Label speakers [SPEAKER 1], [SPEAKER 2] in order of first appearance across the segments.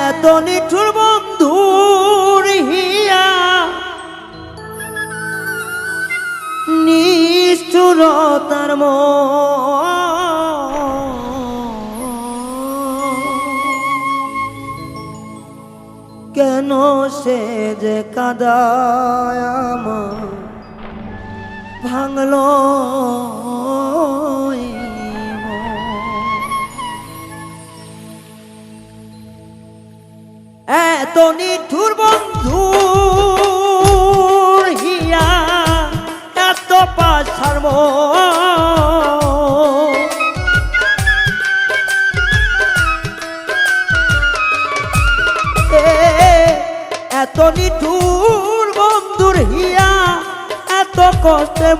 [SPEAKER 1] এত নিঠুর বন্ধুর হিয়া নিষ্ঠুরতার ম কেন সে যে কাদায় ভাঙল? এত নিঠুর বন্ধু, হিয়া, এত পাশার এত নিঠুর বন্ধুর হিয়া, এত কষ্টে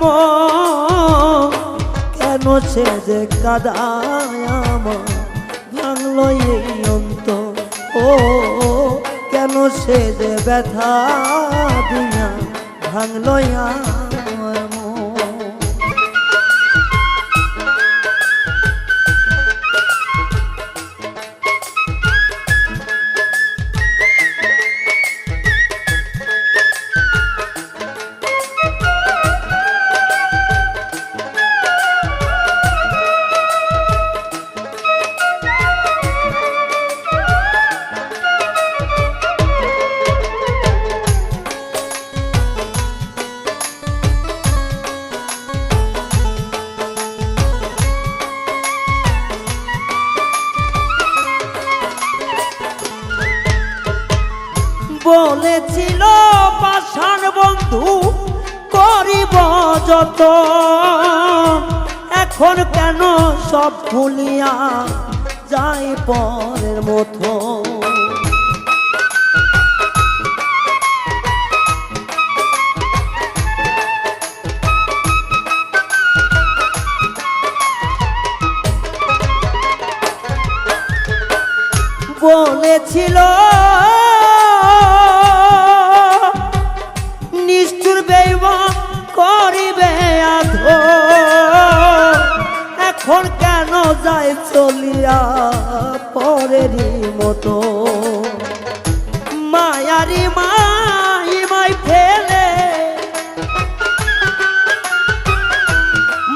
[SPEAKER 1] কেন সে যে কাদায় যে ব্যথা দিয়া ভাঙলো বলেছিল পাষাণ বন্ধু করিব যত। এখন কেন সব ভুলিয়া যাই পরের মতো? বলেছিল নিষ্ঠুর বেইব করিবে আধ। এখন কেন যায় চলিয়া পরেরই মতো? মায়ারি মাই মাই ফেলে।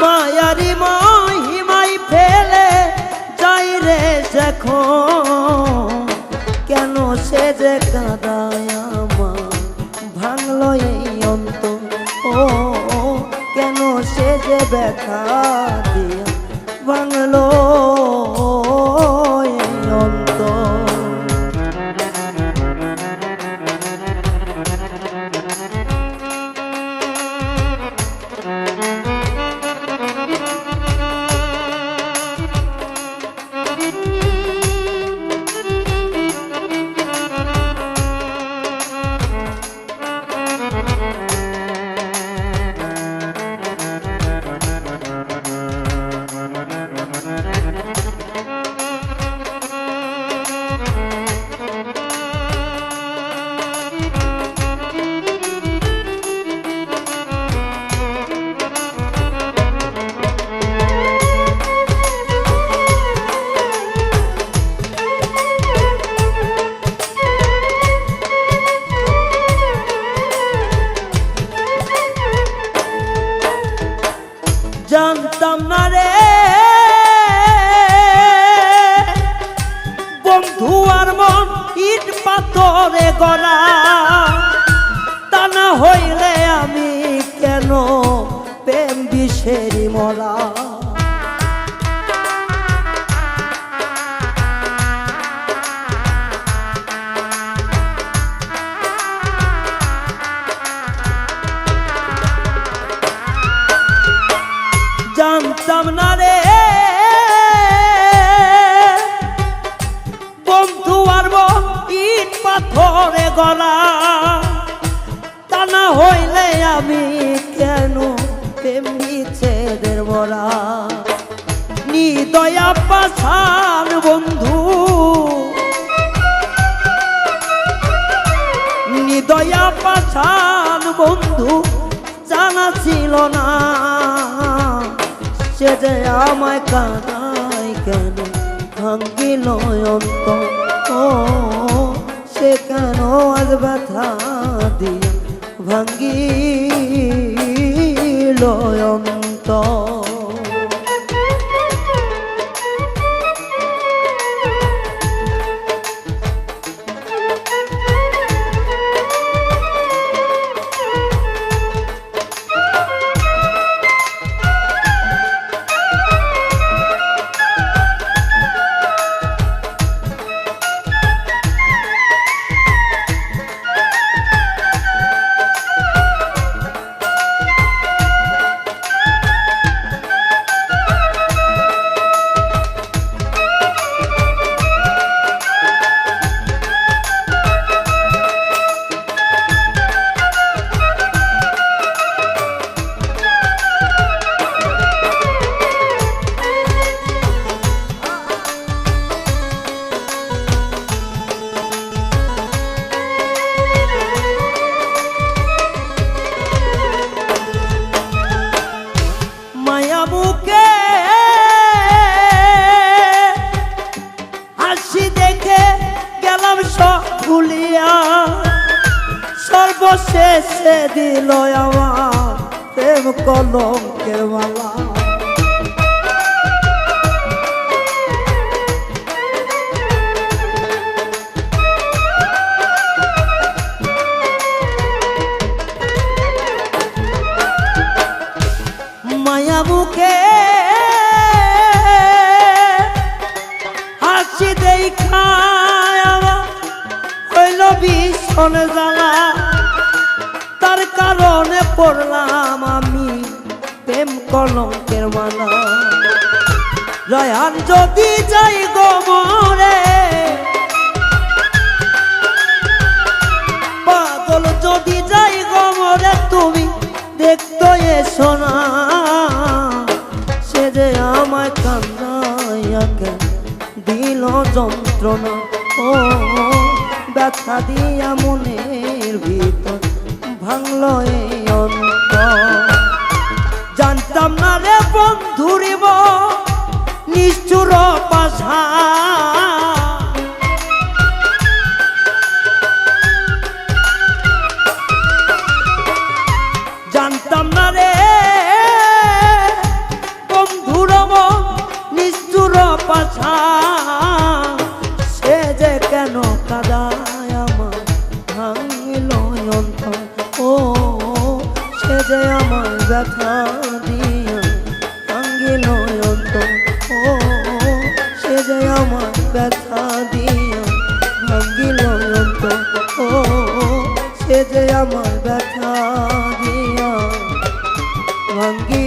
[SPEAKER 1] মায়ারি মহিমাই ফেলে। যাই রে যখন, কেন সে যে কাদায় আমার ভাঙলো সে যে ব্যথা দিয়া গড়া তা না হইলে আমি কেন প্রেম বিষেরি মরা? জানতাম না রে ইট গলা। তা না হইলে আমি কেন তেমনি বিচ্ছেদের বলা? নিদয়া পাশান বন্ধু। নিদয়া পাশান বন্ধু জানা ছিল না। সে যে আমায় কাঁদায় কেন ভাঙ্গিল অন্ত সে কেন আজ ব্যথা দিয়া ভাঙ্গিল অন্ত দিল আমার প্রেম কলঙ্কের মালা মায়া মুখে হাসি দেখা হইল ভীষণ জ্বালা। পড়লাম আমি প্রেম কলঙ্কের মালা। রয়ান যদি যাই গোমরে পাগল যদি যাই গোমরে তুমি দেখতো এসো না। সে যে আমায় কান্দাইয়াকে দিল যন্ত্রণা? ও, ব্যথা দিয়া মনের ভিতর ভাঙলো এই অন্তর জানতাম না রে বন্ধুরিব নিশ্চুর পাশা যে আমার ব্যথা দিয়া ভাঙ্গি